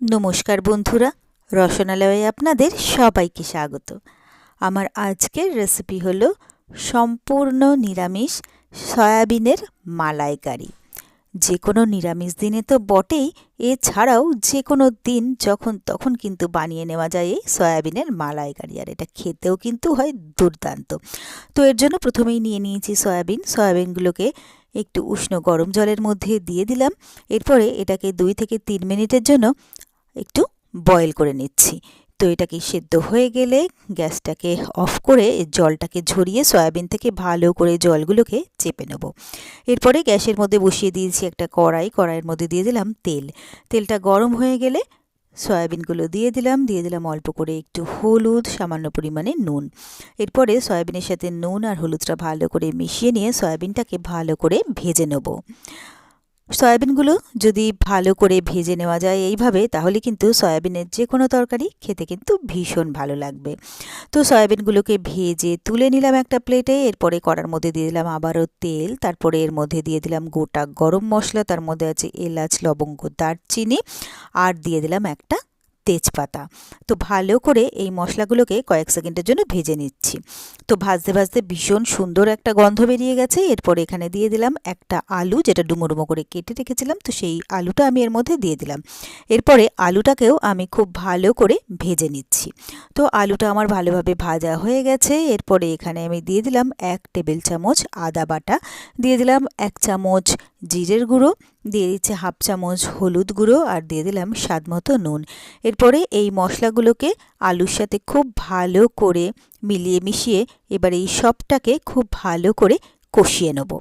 নমস্কার বন্ধুরা, রসনালয়ে আপনাদের সবাইকে স্বাগত। আমার আজকের রেসিপি হলো সম্পূর্ণ নিরামিষ সয়াবিনের মালাইকারি। যে কোনো নিরামিষ দিনে তো বটেই, এছাড়াও যে কোনো দিন যখন তখন কিন্তু বানিয়ে নেওয়া যায় এই সয়াবিনের মালাইকারি, আর এটা খেতেও কিন্তু হয় দুর্দান্ত। তো এর জন্য প্রথমেই নিয়ে নিয়েছি সয়াবিন। সয়াবিনগুলোকে একটু উষ্ণ গরম জলের মধ্যে দিয়ে দিলাম। এরপরে এটাকে দুই থেকে তিন মিনিটের জন্য একটু বয়েল করে নিচ্ছি। তো এটাকে সেদ্ধ হয়ে গেলে গ্যাসটাকে অফ করে জলটাকে ঝরিয়ে সয়াবিন থেকে ভালো করে জলগুলোকে চেপে নেব। এরপরে গ্যাসের মধ্যে বসিয়ে দিয়েছি একটা কড়াই। কড়াইয়ের মধ্যে দিয়ে দিলাম তেল। তেলটা গরম হয়ে গেলে সয়াবিনগুলো দিয়ে দিলাম। দিয়ে দিলাম অল্প করে একটু হলুদ, সামান্য পরিমাণে নুন। এরপরে সয়াবিনের সাথে নুন আর হলুদটা ভালো করে মিশিয়ে নিয়ে সয়াবিনটাকে ভালো করে ভেজে নেব। সয়াবিনগুলো যদি ভালো করে ভেজে নেওয়া যায় এইভাবে, তাহলে কিন্তু সয়াবিনের যে কোনো তরকারি খেতে কিন্তু ভীষণ ভালো লাগবে। তো সয়াবিনগুলোকে ভেজে তুলে নিলাম একটা প্লেটে, এরপরে কড়ার মধ্যে দিয়ে দিলাম আবারও তেল, তারপরে এর মধ্যে দিয়ে দিলাম গোটা গরম মশলা, তার মধ্যে আছে এলাচ, লবঙ্গ, দারচিনি, আর দিয়ে দিলাম একটা তেজপাতা। তো ভালো করে এই মশলাগুলোকে কয়েক সেকেন্ডের জন্য ভেজে নিচ্ছি। তো ভাজতে ভাজতে ভীষণ সুন্দর একটা গন্ধ বেরিয়ে গেছে। এরপর এখানে দিয়ে দিলাম একটা আলু, যেটা ডুমো করে কেটে রেখেছিলাম। তো সেই আলুটা আমি এর মধ্যে দিয়ে দিলাম। এরপরে আলুটাকেও আমি খুব ভালো করে ভেজে নিচ্ছি। তো আলুটা আমার ভালোভাবে ভাজা হয়ে গেছে। এরপরে এখানে আমি দিয়ে দিলাম এক টেবিল চামচ আদা বাটা। দিয়ে দিলাম এক চামচ জিরের গুঁড়ো, দিয়ে দিচ্ছে হাফ চামচ হলুদ গুঁড়ো আর দিয়ে দিলাম স্বাদ মতো নুন। এরপরে এই মশলাগুলোকে আলুর সাথে খুব ভালো করে মিলিয়ে মিশিয়ে এবার এই সবটাকে খুব ভালো করে কষিয়ে নেব।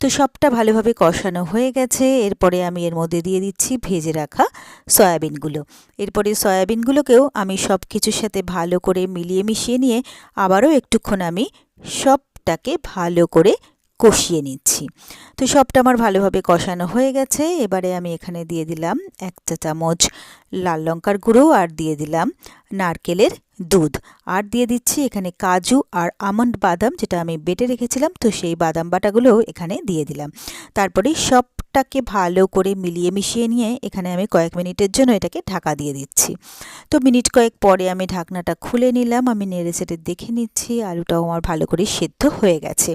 তো সবটা ভালোভাবে কষানো হয়ে গেছে। এরপরে আমি এর মধ্যে দিয়ে দিচ্ছি ভেজে রাখা সয়াবিনগুলো। এরপরে সয়াবিনগুলোকেও আমি সব কিছুর সাথে ভালো করে মিলিয়ে মিশিয়ে নিয়ে আবারও একটুক্ষণ আমি সবটাকে ভালো করে কষিয়ে নিচ্ছি। তো সবটা আমার ভালোভাবে কষানো হয়ে গেছে। এবারে আমি এখানে দিয়ে দিলাম এক চা চামচ লাল লঙ্কার গুঁড়ো আর দিয়ে দিলাম নারকেলের দুধ। আর দিয়ে দিচ্ছি এখানে কাজু আর আমন্ড বাদাম যেটা আমি বেটে রেখেছিলাম। তো সেই বাদাম বাটাগুলোও এখানে দিয়ে দিলাম। তারপরে সবটাকে ভালো করে মিলিয়ে মিশিয়ে নিয়ে এখানে আমি কয়েক মিনিটের জন্য এটাকে ঢাকা দিয়ে দিচ্ছি। তো মিনিট কয়েক পরে আমি ঢাকনাটা খুলে নিলাম, আমি নেড়ে সেটে দেখে নিচ্ছি, আলুটাও আমার ভালো করে সেদ্ধ হয়ে গেছে।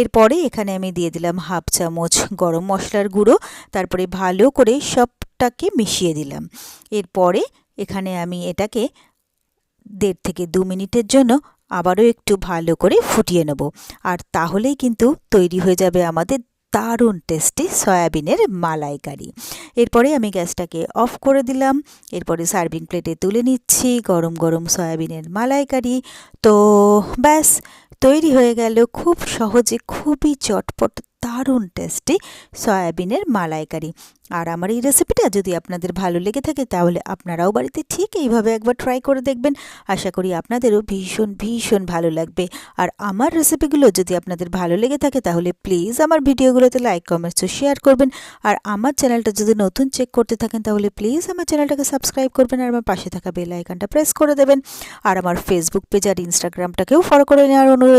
এরপরে এখানে আমি দিয়ে দিলাম হাফ চামচ গরম মশলার গুঁড়ো, তারপরে ভালো করে সবটাকে মিশিয়ে দিলাম। এরপরে এখানে আমি এটাকে দেড় থেকে দু মিনিটের জন্য আবারও একটু ভালো করে ফুটিয়ে নেব। আর তাহলেই কিন্তু তৈরি হয়ে যাবে আমাদের দারুণ টেস্টি সয়াবিনের মালাইকারি। এরপরে আমি গ্যাসটাকে অফ করে দিলাম, এরপরে সার্ভিং প্লেটে তুলে নিচ্ছি গরম গরম সয়াবিনের মালাইকারি। তো ব্যাস, তৈরি হয়ে গেল খুব সহজে, খুবই চটপট দারুণ টেস্টি সয়াবিনের মালাইকারি। আর আমার এই রেসিপিটা যদি আপনাদের ভালো লেগে থাকে, তাহলে আপনারাও বাড়িতে ঠিক এইভাবে একবার ট্রাই করে দেখবেন। আশা করি আপনাদেরও ভীষণ ভীষণ ভালো লাগবে। আর আমার রেসিপিগুলো যদি আপনাদের ভালো লেগে থাকে, তাহলে প্লিজ আমার ভিডিওগুলোতে লাইক কমেন্টস শেয়ার করবেন। আর আমার চ্যানেলটা যদি নতুন চেক করতে থাকেন, তাহলে প্লিজ আমার চ্যানেলটাকে সাবস্ক্রাইব করবেন আর আমার পাশে থাকা বেল আইকনটা প্রেস করে দেবেন। আর আমার ফেসবুক পেজ আর ইনস্টাগ্রামটাকেও ফলো করে নেওয়ার অনুরোধ